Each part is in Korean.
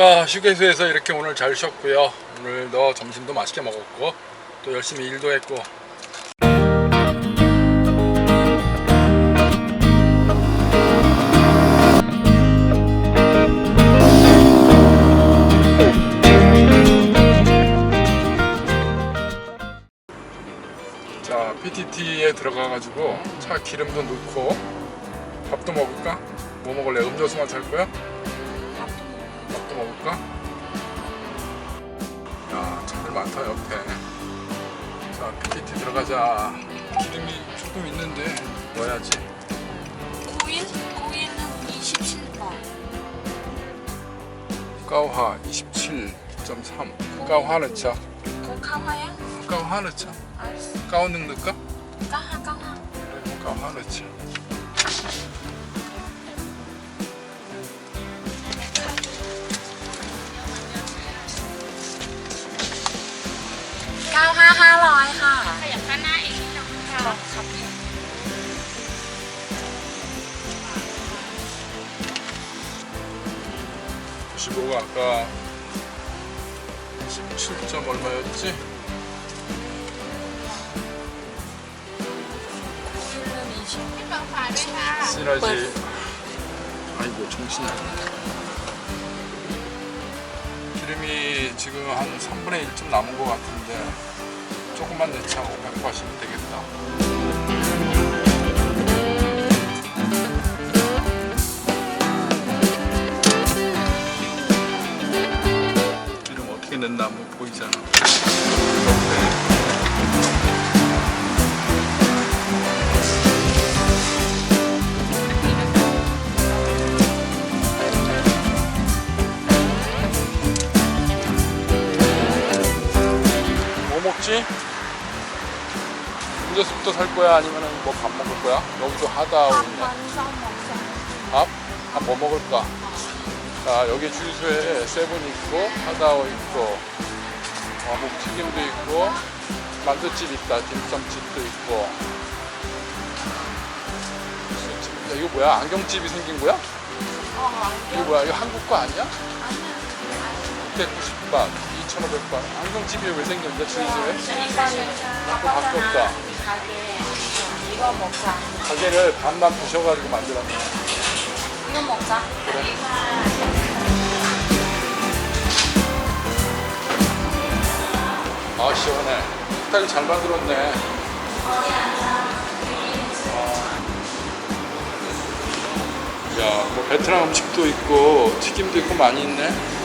자 휴게소에서 이렇게 오늘 잘 쉬었고요 오늘 너 점심도 맛있게 먹었고 또 열심히 일도 했고 자 PTT에 들어가가지고 차 기름도 넣고 밥도 먹을까? 뭐 먹을래? 음료수만 살 거야? 또 먹을까? 야, 차들 많다, 옆에. 자, PTT 들어가자. 기름이 조금 있는데, 넣어야지. 고일? 고일은 27번. 후카우하 27.3. 후카우하는 차. 후카우하야? 후카우하는 차. 알았어. 넣을까? 까하, 까하. 그래, 후카우하는 차. 9,500 500 ค่ะ ขยับข้างหน้าอีกนิดนึงค่ะครับ시5가 아까 17점 얼마였지? 고율은 20. พี่บังฟ้าด้วยค่ะ 쓰라지 아이고 정신이 안 나. 기름이 지금 한 3분의 1쯤 남은 것 같은데 조금만 넣자 500 하시면 되겠다 분자숙도 살 거야? 아니면 뭐 밥 먹을 거야? 여기도 하다 오냐? 밥? 밥 뭐 먹을까? 자, 여기 주유소에 세븐 있고, 하다오 있고, 어, 목튀김도 있고, 만두집 있다, 딤섬집도 있고. 야, 이거 뭐야? 안경집이 생긴 거야? 이거 뭐야? 이거 한국 거 아니야? 690바, 2,500바. 안경집이 왜 생겼냐, 주유소에? 약간 바꿨다. 가게 이거 먹자. 가게를 반만 부셔가지고 만들었네요. 이거 먹자. 그래. 아 시원해. 식탁이 잘 만들었네. 어. 야, 뭐 베트남 음식도 있고 튀김도 있고 많이 있네.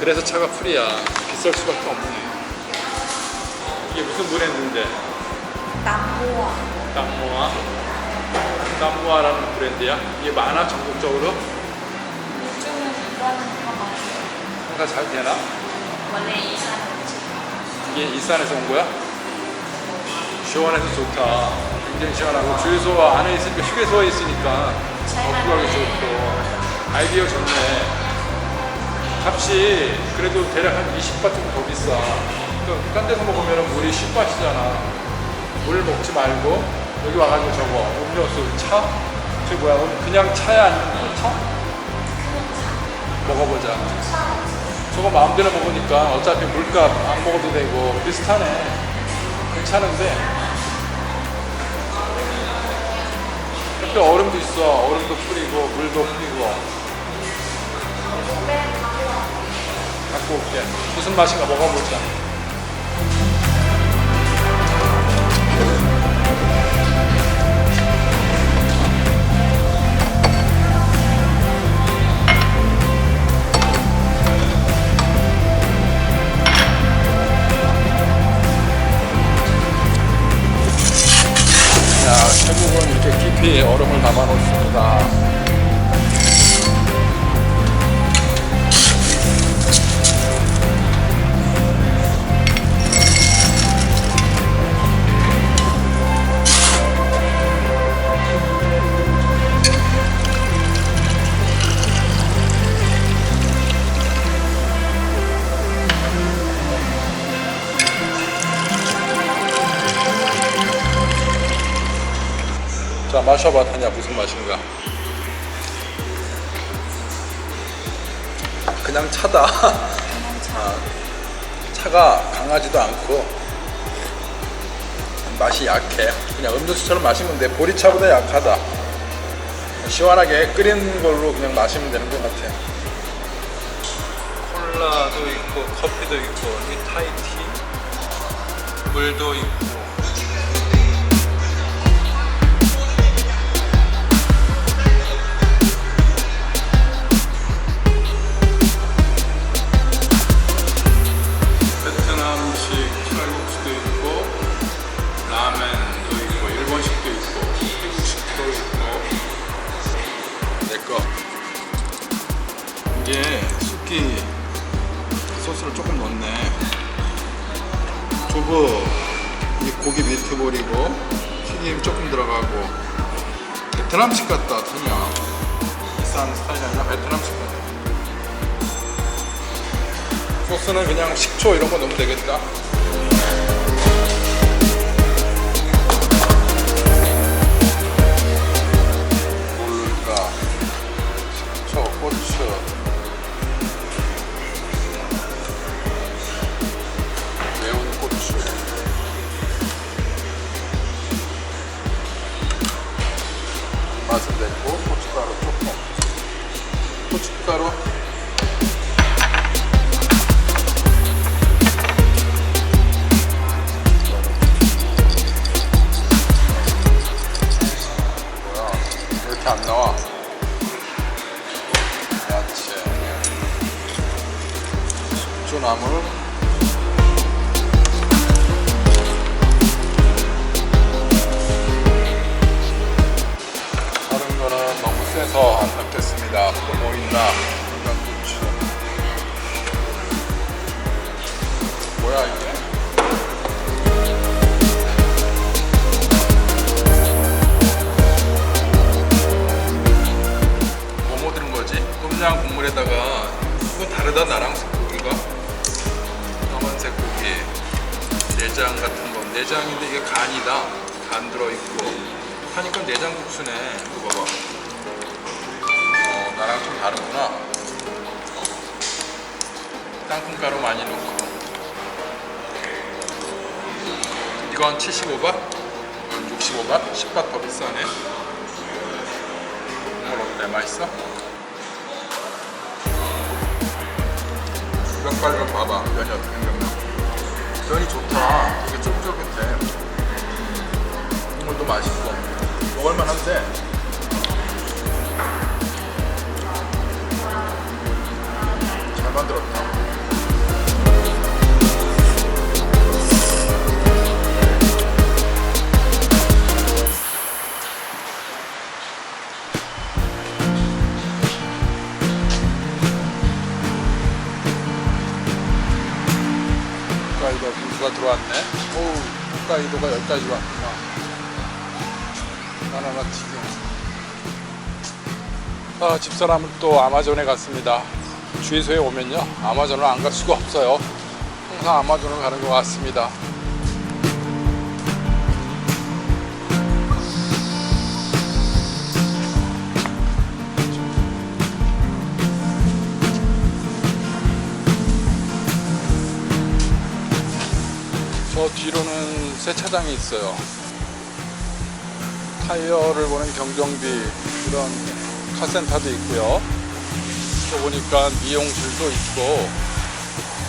그래서 차가 풀이야. 비쌀 수밖에 없네. 이게 무슨 브랜드인데? 남모아. 남모아? 남모아라는 브랜드야? 이게 많아 전국적으로? 요즘은 이거는 다 많아요. 뭔가 잘 되나? 원래 이사는 이게 일산에서 온 거야? 시원해서 좋다. 굉장히 시원하고 주유소가 안에 있으니까 휴게소에 있으니까 잘 걷고 가기 맞네. 좋고 아이디어 좋네. 값이 그래도 대략 한 20바 정도 더 비싸. 그딴 데서 먹으면 물이 10바시잖아. 물 먹지 말고 여기 와가지고 저거 음료수 차? 저 뭐야? 그냥 차야? 아니면 차? 먹어보자. 저거 마음대로 먹으니까 어차피 물값 안 먹어도 되고 비슷하네. 괜찮은데. 옆에 얼음도 있어. 얼음도 뿌리고 물도 뿌리고 갖고 올게. 무슨 맛인가 먹어보자. 자, 결국은 이렇게 깊이 얼음을 담아놓습니다. 마셔봐 타냐 무슨 맛인가. 그냥 차다. 아, 차가 강하지도 않고 맛이 약해. 그냥 음료수처럼 마시면 돼. 보리차보다 약하다. 시원하게 끓인 걸로 그냥 마시면 되는 것 같아. 콜라도 있고 커피도 있고 이 타이티 물도 있고 베트남식 같다 그냥 비싼 스타일이 아니라 베트남식 같다 소스는 그냥 식초 이런 거 넣으면 되겠다 내고 고춧가루 조금 고춧가루. 이렇게 안 나와? 야채. 숙주나물 내장 같은 거. 내장인데 이게 간이다. 간 들어있고. 하니까 내장 국수네. 이거 봐봐. 어 나랑 좀 다르구나. 땅콩가루 많이 넣고. 이건 75바? 이건 65바? 10바 더 비싸네. 국물 어때? 맛있어? 면발을 봐봐. 면이 어떻게 면이 좋다. 되게 쫄깃쫄깃해 국물도 맛있고 먹을만한데? 잘 만들었다 홋카이도가 여기까지 왔구나. 바나나 튀김. 아, 집사람은 또 아마존에 갔습니다. 주유소에 오면요, 아마존을 안 갈 수가 없어요. 항상 아마존을 가는 것 같습니다. 저 뒤로는 세차장이 있어요. 타이어를 보는 경정비 이런 카센터도 있고요. 또 보니까 미용실도 있고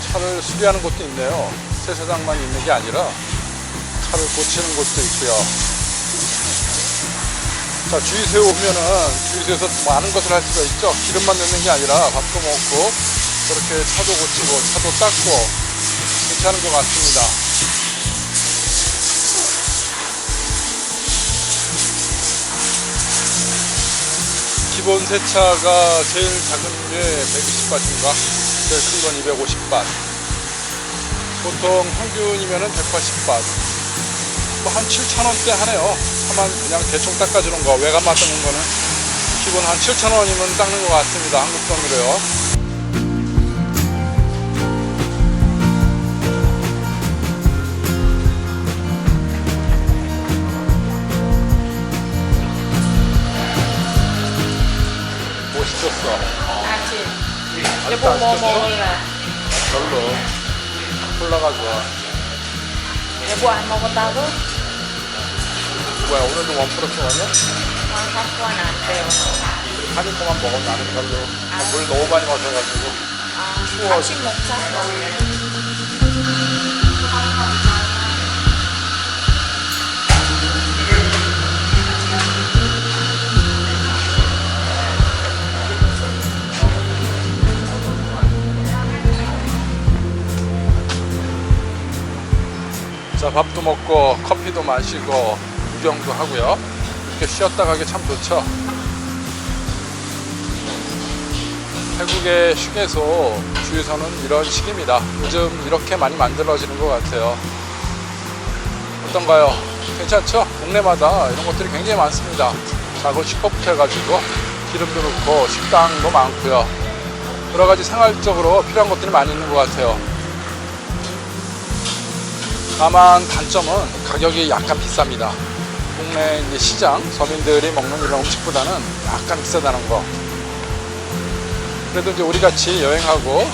차를 수리하는 곳도 있네요. 세차장만 있는 게 아니라 차를 고치는 곳도 있고요. 자 주유소에 오면은 주유소에서 많은 것을 할 수가 있죠. 기름만 넣는 게 아니라 밥도 먹고 그렇게 차도 고치고 차도 닦고 괜찮은 것 같습니다. 기본 세차가 제일 작은 게 120바트인가? 제일 큰 건 250바 보통 평균이면 은 180바 뭐한 7,000원대 하네요. 차만 그냥 대충 닦아주는 거 외관만 닦는 거는. 기본 한 7,000원이면 닦는 것 같습니다. 한국 돈으로요 여보 뭐 먹을래? 별로. 콜라가 좋아. 여보 안 먹었다고? 뭐야 오늘도 원 플러스 원이야? 아, 갖고는 안 돼요. 하루 동안 먹으면 나는 별로. 아. 물 너무 많이 마셔가지고. 아, 추워. 같이 먹자. 자 밥도 먹고 커피도 마시고 구경도 하고요. 이렇게 쉬었다 가기 참 좋죠. 태국의 휴게소 주유소는 이런 식입니다. 요즘 이렇게 많이 만들어지는 것 같아요. 어떤가요? 괜찮죠? 동네마다 이런 것들이 굉장히 많습니다. 작은 슈퍼부터 해가지고 기름도 넣고 식당도 많고요. 여러 가지 생활적으로 필요한 것들이 많이 있는 것 같아요. 다만 단점은 가격이 약간 비쌉니다. 이제 시장 서민들이 먹는 이런 음식보다는 약간 비싸다는 거. 그래도 이제 우리 같이 여행하고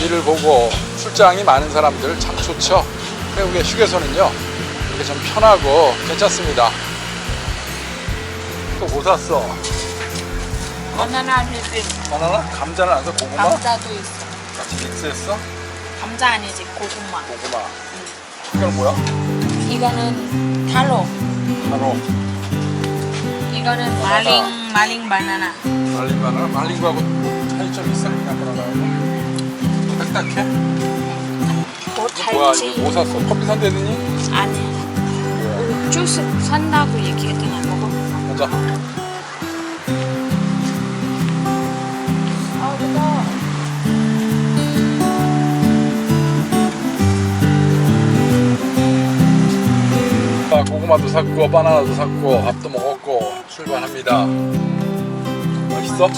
일을 보고 출장이 많은 사람들 참 좋죠. 태국의 휴게소는요 이렇게 좀 편하고 괜찮습니다. 또 뭐 샀어? 바나나 휘핑. 바나나? 감자는 안 사? 고구마? 감자도 있어. 같이 믹스했어? 감자 아니지, 고구마. 고구마. 이건 뭐야? 이거는 탈로. 바로 이거는 바나나. 말링, 말링 바나나. 말린 바나나? 말린 거하고 차이점 있어? 그냥 바나나하고 딱딱해? 뭐 뭐야? 이게 뭐 샀어? 커피 산대더니? 아니. 뭐야? 주스 산다고 얘기했더니 먹어. 가자 고구마도 샀고 바나나도 샀고 밥도 먹었고 출발합니다 맛있어?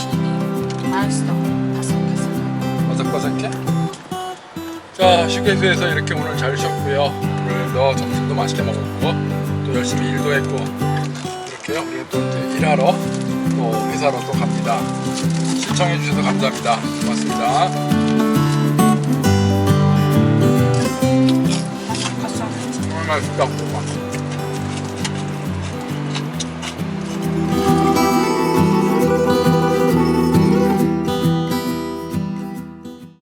맛있어. 바삭바삭. 바삭바삭해? 자 휴게소에서 이렇게 오늘 잘 쉬었고요 오늘도 점심도 맛있게 먹었고 또 열심히 일도 했고 이렇게요 우리는 또 이제 일하러 또 회사로 또 갑니다 시청해 주셔서 감사합니다 고맙습니다 맛있다 고구마